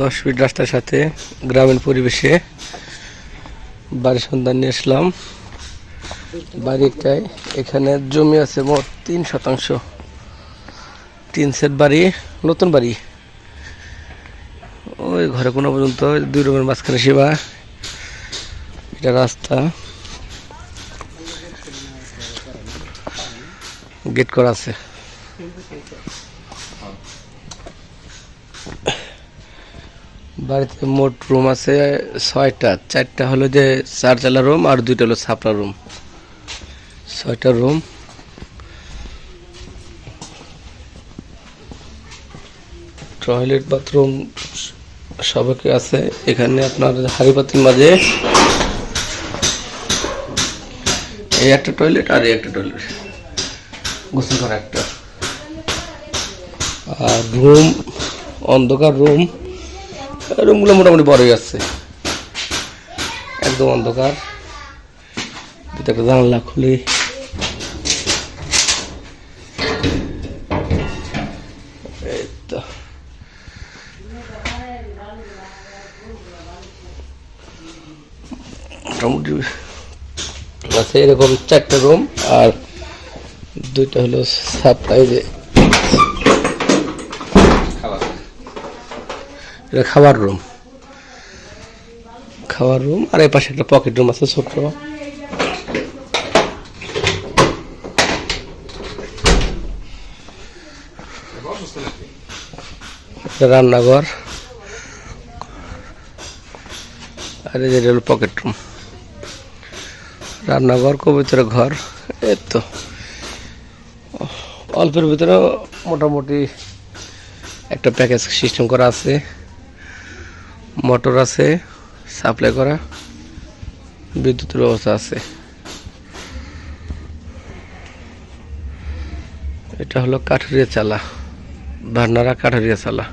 দশ ফিট রাস্তার সাথে গ্রামীণ পরিবেশে বাড়ির সন্ধান নিয়ে আসলাম। বাড়িটায় এখানে জমি আছে মোট তিন শতাংশ। তিন সেট বাড়ি, নতুন বাড়ি। ওই ঘরে কোনো পর্যন্ত দুই রুমের মাঝখানে সেবা এটা রাস্তা। গেট করা আছে। বাড়িতে মোট রুম আছে ছয়টা। চারটা হলো যে চার চালা রুম আর দুইটা হলো ছাপড়া রুম। ছয়টা রুম। টয়লেট, বাথরুম সবাইকে আছে। এখানে আপনার হাড়ি পাতির মাঝে এই একটা টয়লেট আর এই একটা টয়লেট। গোসল করা একটা। আর রুম, অন্ধকার রুম। রুমগুলো মোটামুটি বড়ই আছে। একদম অন্ধকার। জানলা খুলি। মোটামুটি আছে এরকম চারটে রুম, আর দুইটা হলো সাপ্লাই এটা খাবার রুম। খাবার রুম, আর এই পাশে একটা পকেট রুম আছে ছোট একটা রান্নাঘর। আর এই যে হলো পকেট রুম। রান্নাঘর কবিতর ঘর এর তো। অল্পের ভিতরে মোটামুটি একটা প্যাকেজ সিস্টেম করা আছে। মোটর আছে সাপ্লাই করা বিদ্যুতের ব্যবস্থা আছে। এটা হলো কাঠুরিয়া চালা ভান্নারা কাঠুরিয়া চালা।